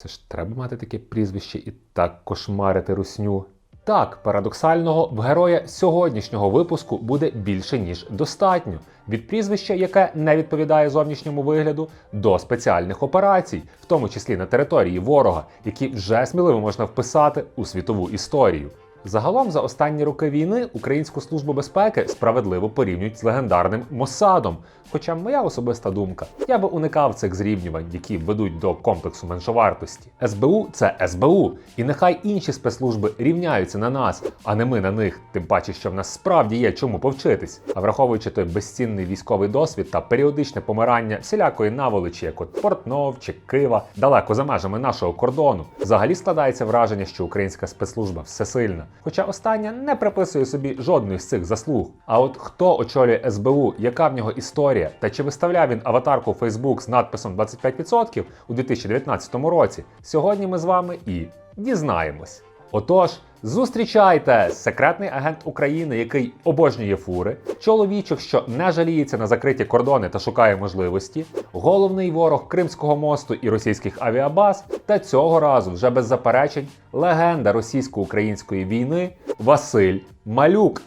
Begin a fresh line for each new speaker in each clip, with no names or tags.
Це ж треба мати таке прізвище і так кошмарити русню. Так, парадоксального в героя сьогоднішнього випуску буде більше ніж достатньо. Від прізвища, яке не відповідає зовнішньому вигляду, до спеціальних операцій, в тому числі на території ворога, які вже сміливо можна вписати у світову історію. Загалом за останні роки війни Українську службу безпеки справедливо порівнюють з легендарним Моссадом. Хоча моя особиста думка, я би уникав цих зрівнювань, які ведуть до комплексу меншовартості. СБУ це СБУ, і нехай інші спецслужби рівняються на нас, а не ми на них. Тим паче, що в нас справді є чому повчитись. А враховуючи той безцінний військовий досвід та періодичне помирання всілякої наволочі, як от Портнов чи Кива, далеко за межами нашого кордону, взагалі складається враження, що українська спецслужба всесильна. Хоча остання не приписує собі жодної з цих заслуг. А от хто очолює СБУ, яка в нього історія, та чи виставляв він аватарку в Facebook з надписом 25% у 2019 році, сьогодні ми з вами і дізнаємось. Отож, зустрічайте секретний агент України, який обожнює фури, чоловічок, що не жаліється на закриті кордони та шукає можливості, головний ворог Кримського мосту і російських авіабаз, та цього разу вже без заперечень легенда російсько-української війни Василь Малюк.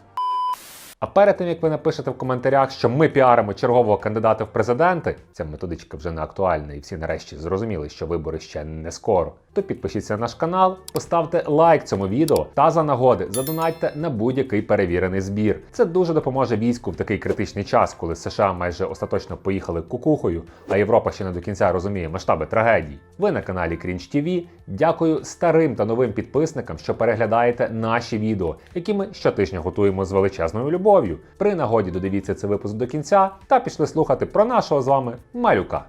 А перед тим як ви напишете в коментарях, що ми піаримо чергового кандидата в президенти, ця методичка вже не актуальна, і всі нарешті зрозуміли, що вибори ще не скоро. То підпишіться на наш канал, поставте лайк цьому відео та за нагоди задонатьте на будь-який перевірений збір. Це дуже допоможе війську в такий критичний час, коли США майже остаточно поїхали кукухою, а Європа ще не до кінця розуміє масштаби трагедії. Ви на каналі Cringe TV. Дякую старим та новим підписникам, що переглядаєте наші відео, які ми щотижня готуємо з величезною любов'ю. При нагоді додивіться цей випуск до кінця та пішли слухати про нашого з вами малюка.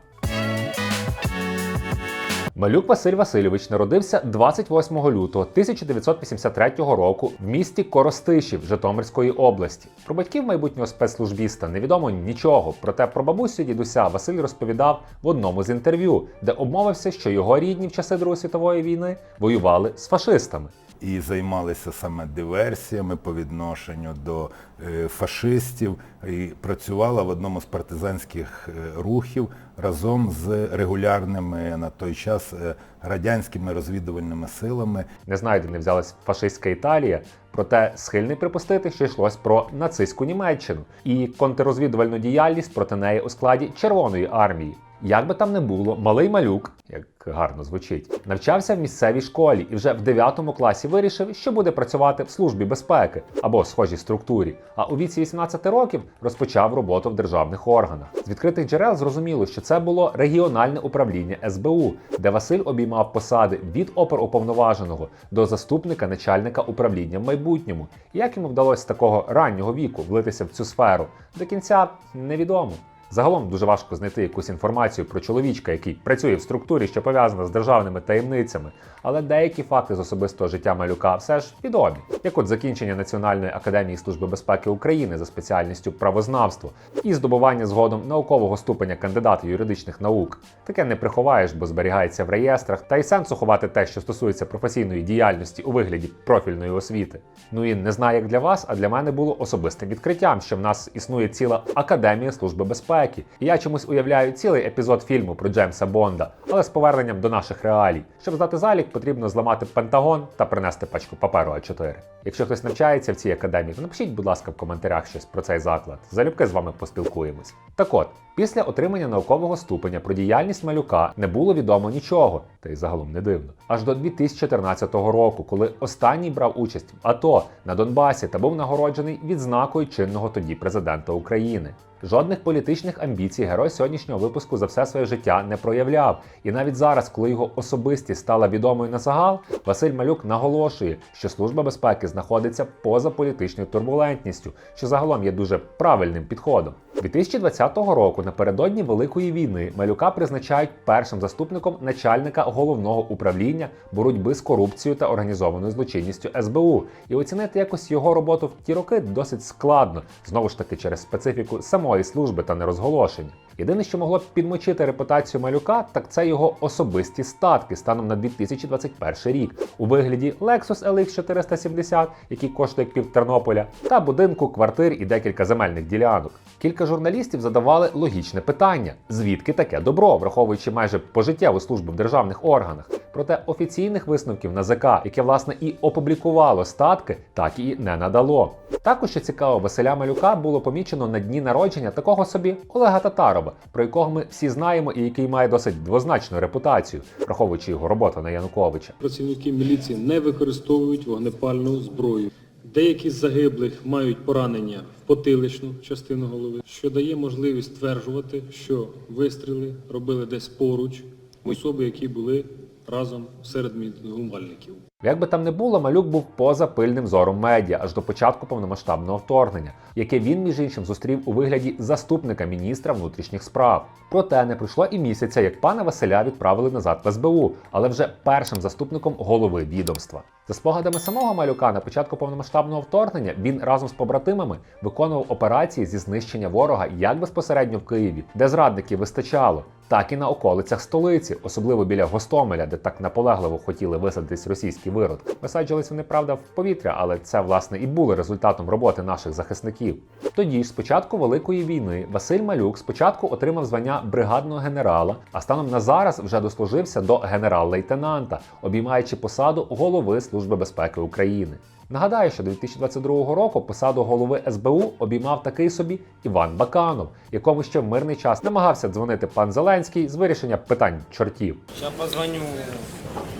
Малюк Василь Васильович народився 28 лютого 1983 року в місті Коростишів Житомирської області. Про батьків майбутнього спецслужбіста невідомо нічого, проте про бабусю дідуся Василь розповідав в одному з інтерв'ю, де обмовився, що його рідні в часи Другої світової війни воювали з фашистами.
І займалися саме диверсіями по відношенню до е, фашистів, і працювала в одному з партизанських е, рухів разом з регулярними на той час е, радянськими розвідувальними силами.
Не знаю, де не взялась фашистська Італія, проте схильний припустити, що йшлось про нацистську Німеччину і контррозвідувальну діяльність проти неї у складі Червоної армії. Як би там не було, малий малюк, як гарно звучить, навчався в місцевій школі і вже в 9 класі вирішив, що буде працювати в службі безпеки або схожій структурі. А у віці 18 років розпочав роботу в державних органах. З відкритих джерел зрозуміло, що це було регіональне управління СБУ, де Василь обіймав посади від оперуповноваженого до заступника начальника управління в майбутньому. Як йому вдалося з такого раннього віку влитися в цю сферу, до кінця невідомо. Загалом дуже важко знайти якусь інформацію про чоловічка, який працює в структурі, що пов'язана з державними таємницями, але деякі факти з особистого життя малюка все ж відомі, як от закінчення Національної академії служби безпеки України за спеціальністю правознавство і здобування згодом наукового ступеня кандидата юридичних наук. Таке не приховаєш, бо зберігається в реєстрах, та й сенсу ховати те, що стосується професійної діяльності у вигляді профільної освіти. Ну і не знаю, як для вас, а для мене було особистим відкриттям, що в нас існує ціла академія служби безпеки. І я чомусь уявляю цілий епізод фільму про Джеймса Бонда, але з поверненням до наших реалій. Щоб здати залік, потрібно зламати пентагон та принести пачку паперу А4. Якщо хтось навчається в цій академії, то напишіть, будь ласка, в коментарях щось про цей заклад. Залюбки з вами поспілкуємось. Так от, після отримання наукового ступеня про діяльність малюка не було відомо нічого, та й загалом не дивно. Аж до 2014 року, коли останній брав участь в АТО на Донбасі та був нагороджений відзнакою чинного тоді президента України. Жодних політичних амбіцій герой сьогоднішнього випуску за все своє життя не проявляв. І навіть зараз, коли його особистість стала відомою на загал, Василь Малюк наголошує, що служба безпеки знаходиться поза політичною турбулентністю, що загалом є дуже правильним підходом. 2020 року, напередодні Великої війни, Малюка призначають першим заступником начальника головного управління боротьби з корупцією та організованою злочинністю СБУ. І оцінити якось його роботу в ті роки досить складно, знову ж таки через специфіку самої служби та нерозголошення. Єдине, що могло б підмочити репутацію малюка, так це його особисті статки станом на 2021 рік у вигляді Lexus LX 470, який коштує пів Тернополя, та будинку, квартир і декілька земельних ділянок. Кілька журналістів задавали логічне питання: звідки таке добро, враховуючи майже пожиттєву службу в державних органах. Проте офіційних висновків НАЗК, яке власне і опублікувало статки, так і не надало. Також що цікаво, Василя Малюка було помічено на дні народження такого собі Олега Татарова, про якого ми всі знаємо і який має досить двозначну репутацію, враховуючи його роботу на Януковича.
Працівники міліції не використовують вогнепальну зброю. Деякі з загиблих мають поранення в потиличну частину голови, що дає можливість стверджувати, що вистріли робили десь поруч особи, які були разом серед мінгумальників.
Як би там не було, малюк був поза пильним зором медіа аж до початку повномасштабного вторгнення, яке він, між іншим, зустрів у вигляді заступника міністра внутрішніх справ. Проте не пройшло і місяця, як пана Василя відправили назад в СБУ, але вже першим заступником голови відомства. За спогадами самого малюка на початку повномасштабного вторгнення він разом з побратимами виконував операції зі знищення ворога як безпосередньо в Києві, де зрадників вистачало, так і на околицях столиці, особливо біля Гостомеля, де так наполегливо хотіли висадитись російські виродки. Висаджувались вони, правда, в повітря, але це власне і було результатом роботи наших захисників. Тоді ж, з початку Великої війни, Василь Малюк спочатку отримав звання бригадного генерала, а станом на зараз вже дослужився до генерал-лейтенанта, обіймаючи посаду голови Служби безпеки України. Нагадаю, що до 2022 року посаду голови СБУ обіймав такий собі Іван Баканов, якому ще в мирний час намагався дзвонити пан Зеленський з вирішення питань чортів.
Я позвоню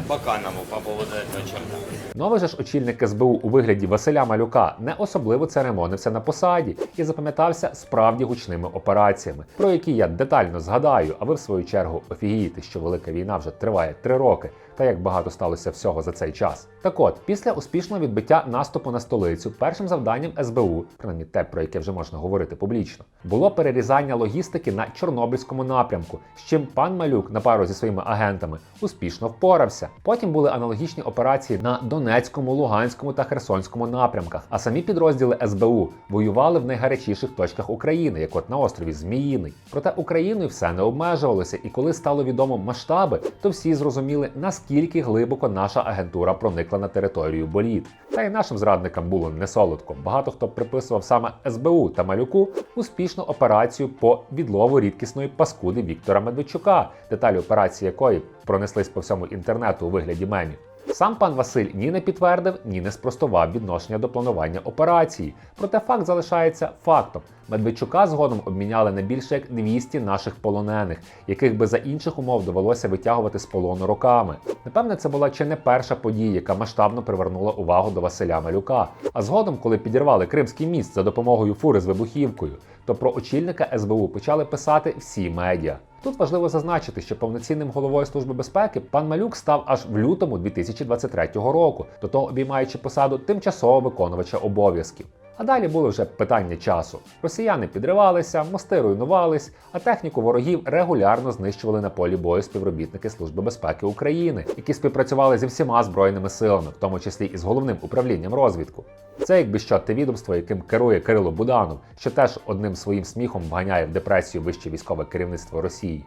Баканову по поводу этого черта.
Новий же ж очільник СБУ у вигляді Василя Малюка не особливо церемонився на посаді і запам'ятався справді гучними операціями, про які я детально згадаю, а ви в свою чергу офігієте, що велика війна вже триває три роки, та як багато сталося всього за цей час. Так от, після успішного відбиття наступу на столицю, першим завданням СБУ, принаймні те, про яке вже можна говорити публічно, було перерізання логістики на Чорнобильському напрямку, з чим пан Малюк на пару зі своїми агентами успішно впорався. Потім були аналогічні операції на Донецькому, Луганському та Херсонському напрямках. А самі підрозділи СБУ воювали в найгарячіших точках України, як от на острові Зміїний. Проте Україною все не обмежувалося, і коли стало відомо масштаби, то всі зрозуміли, наскільки глибоко наша агентура проникла на територію боліт. Та й нашим зрадникам було не солодко. Багато хто приписував саме СБУ та Малюку успішну операцію по відлову рідкісної паскуди Віктора Медведчука, деталі операції якої пронеслись по всьому інтернету у вигляді мемів. Сам пан Василь ні не підтвердив, ні не спростував відношення до планування операції. Проте факт залишається фактом. Медведчука згодом обміняли на більше як 200 наших полонених, яких би за інших умов довелося витягувати з полону роками. Напевне, це була чи не перша подія, яка масштабно привернула увагу до Василя Малюка. А згодом, коли підірвали Кримський міст за допомогою фури з вибухівкою, то про очільника СБУ почали писати всі медіа. Тут важливо зазначити, що повноцінним головою служби безпеки пан Малюк став аж в лютому 2023 року, до того обіймаючи посаду тимчасового виконувача обов'язків. А далі було вже питання часу. Росіяни підривалися, мости руйнувались, а техніку ворогів регулярно знищували на полі бою співробітники Служби безпеки України, які співпрацювали зі всіма збройними силами, в тому числі і з головним управлінням розвідку. Це якби що те відомство, яким керує Кирило Буданов, що теж одним своїм сміхом вганяє в депресію вище військове керівництво Росії.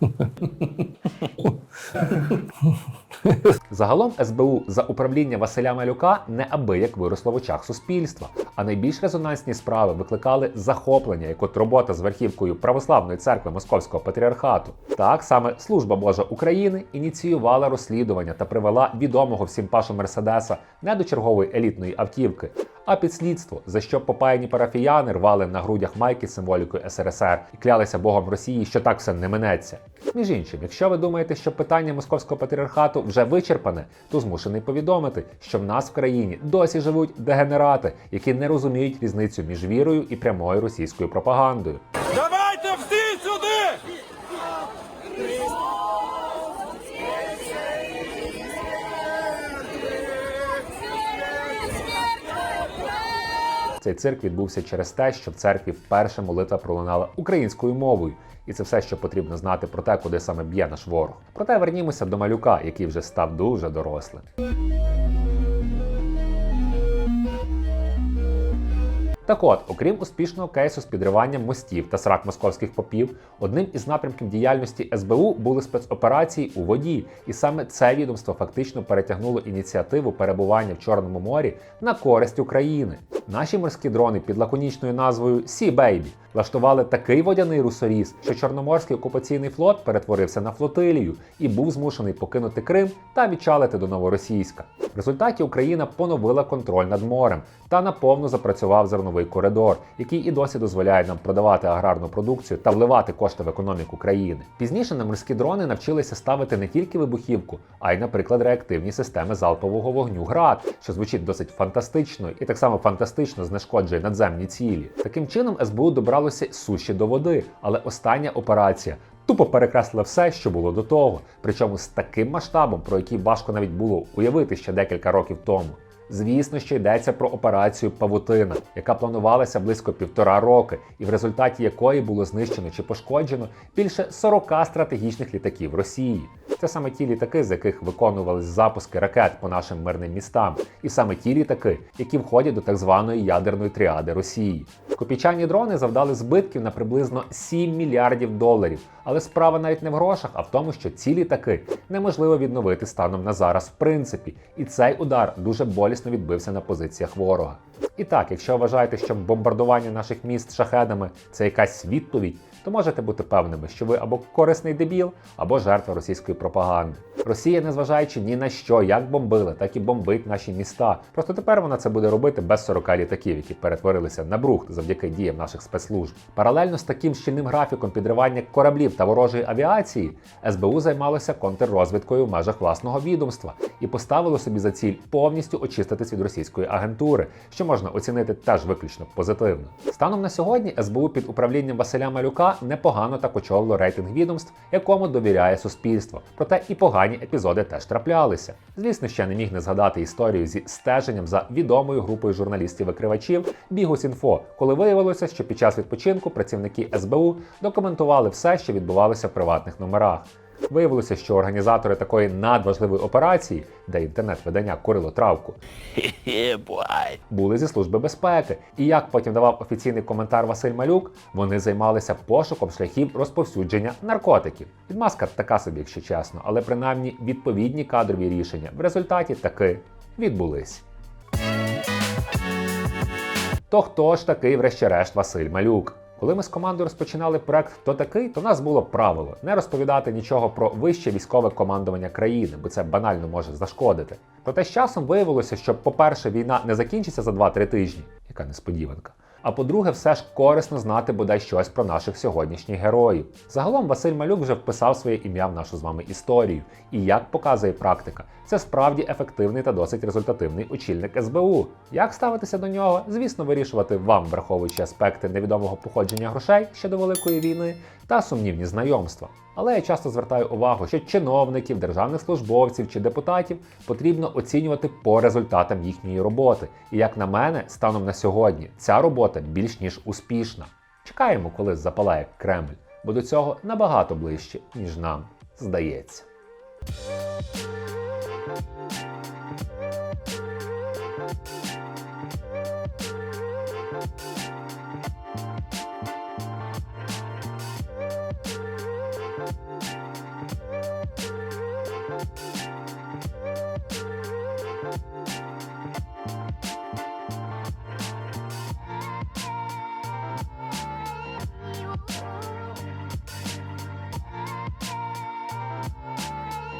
Загалом СБУ за управління Василя Малюка неабияк виросло в очах суспільства, а найбільш резонансні справи викликали захоплення, як от робота з верхівкою Православної церкви Московського патріархату. Так саме Служба Божа України ініціювала розслідування та привела відомого всім пашу Мерседеса не до чергової елітної автівки, а під слідство, за що попаяні парафіяни рвали на грудях майки з символікою СРСР і клялися Богом Росії, що так все не минеться. Між іншим, якщо ви думаєте, що питання московського патріархату вже вичерпане, то змушений повідомити, що в нас в країні досі живуть дегенерати, які не розуміють різницю між вірою і прямою російською пропагандою.
Давайте всі сюди!
Цей цирк відбувся через те, що в церкві вперше молитва пролунала українською мовою, і це все, що потрібно знати про те, куди саме б'є наш ворог. Проте вернімося до малюка, який вже став дуже дорослим. Так от, окрім успішного кейсу з підриванням мостів та срак московських попів, одним із напрямків діяльності СБУ були спецоперації у воді, і саме це відомство фактично перетягнуло ініціативу перебування в Чорному морі на користь України. Наші морські дрони під лаконічною назвою Sea Baby влаштували такий водяний русоріз, що Чорноморський окупаційний флот перетворився на флотилію і був змушений покинути Крим та відчалити до Новоросійська. В результаті Україна поновила контроль над морем та наповну запрацював зерновий коридор, який і досі дозволяє нам продавати аграрну продукцію та вливати кошти в економіку країни. Пізніше на морські дрони навчилися ставити не тільки вибухівку, а й, наприклад, реактивні системи залпового вогню ГРАД, що звучить досить фантастично і так само фантастично знешкоджує надземні цілі. Таким чином СБУ добралося суші до води, але остання операція. Тупо перекреслила все, що було до того, причому з таким масштабом, про який важко навіть було уявити ще декілька років тому. Звісно, що йдеться про операцію Павутина, яка планувалася близько півтора роки, і в результаті якої було знищено чи пошкоджено більше 40 стратегічних літаків Росії. Це саме ті літаки, з яких виконувались запуски ракет по нашим мирним містам, і саме ті літаки, які входять до так званої ядерної тріади Росії. Копійчані дрони завдали збитків на приблизно 7 мільярдів доларів. Але справа навіть не в грошах, а в тому, що ці літаки неможливо відновити станом на зараз в принципі. І цей удар дуже болісно відбився на позиціях ворога. І так, якщо вважаєте, що бомбардування наших міст шахедами це якась відповідь, то можете бути певними, що ви або корисний дебіл, або жертва російської пропаганди. Росія, незважаючи ні на що, як бомбила, так і бомбить наші міста. Просто тепер вона це буде робити без 40 літаків, які перетворилися на брухт завдяки діям наших спецслужб. Паралельно з таким щільним графіком підривання кораблів та ворожої авіації, СБУ займалося контррозвідкою в межах власного відомства і поставило собі за ціль повністю очиститись від російської агентури, що можна оцінити теж виключно позитивно. Станом на сьогодні СБУ під управлінням Василя Малюка непогано так очолило рейтинг відомств, якому довіряє суспільство. Проте і погані епізоди теж траплялися. Звісно, ще не міг не згадати історію зі стеженням за відомою групою журналістів-викривачів Бігус.Інфо, коли виявилося, що під час відпочинку працівники СБУ документували все, що відбувалося в приватних номерах. Виявилося, що організатори такої надважливої операції, де інтернет-видання курило травку, були зі служби безпеки. І як потім давав офіційний коментар Василь Малюк, вони займалися пошуком шляхів розповсюдження наркотиків. Відмазка така собі, якщо чесно, але принаймні відповідні кадрові рішення в результаті таки відбулись. То хто ж такий, врешті-решт, Василь Малюк? Коли ми з командою розпочинали проект «Хто такий, то в нас було правило не розповідати нічого про вище військове командування країни, бо це банально може зашкодити. Проте з часом виявилося, що, по-перше, війна не закінчиться за 2-3 тижні, яка несподіванка. А по-друге, все ж корисно знати бодай щось про наших сьогоднішніх героїв. Загалом Василь Малюк вже вписав своє ім'я в нашу з вами історію. І як показує практика, це справді ефективний та досить результативний очільник СБУ. Як ставитися до нього, звісно, вирішувати вам, враховуючи аспекти невідомого походження грошей ще до Великої війни та сумнівні знайомства. Але я часто звертаю увагу, що чиновників, державних службовців чи депутатів потрібно оцінювати по результатам їхньої роботи. І як на мене, станом на сьогодні ця робота більш ніж успішна. Чекаємо, коли запалає Кремль, бо до цього набагато ближче, ніж нам здається. Thank you.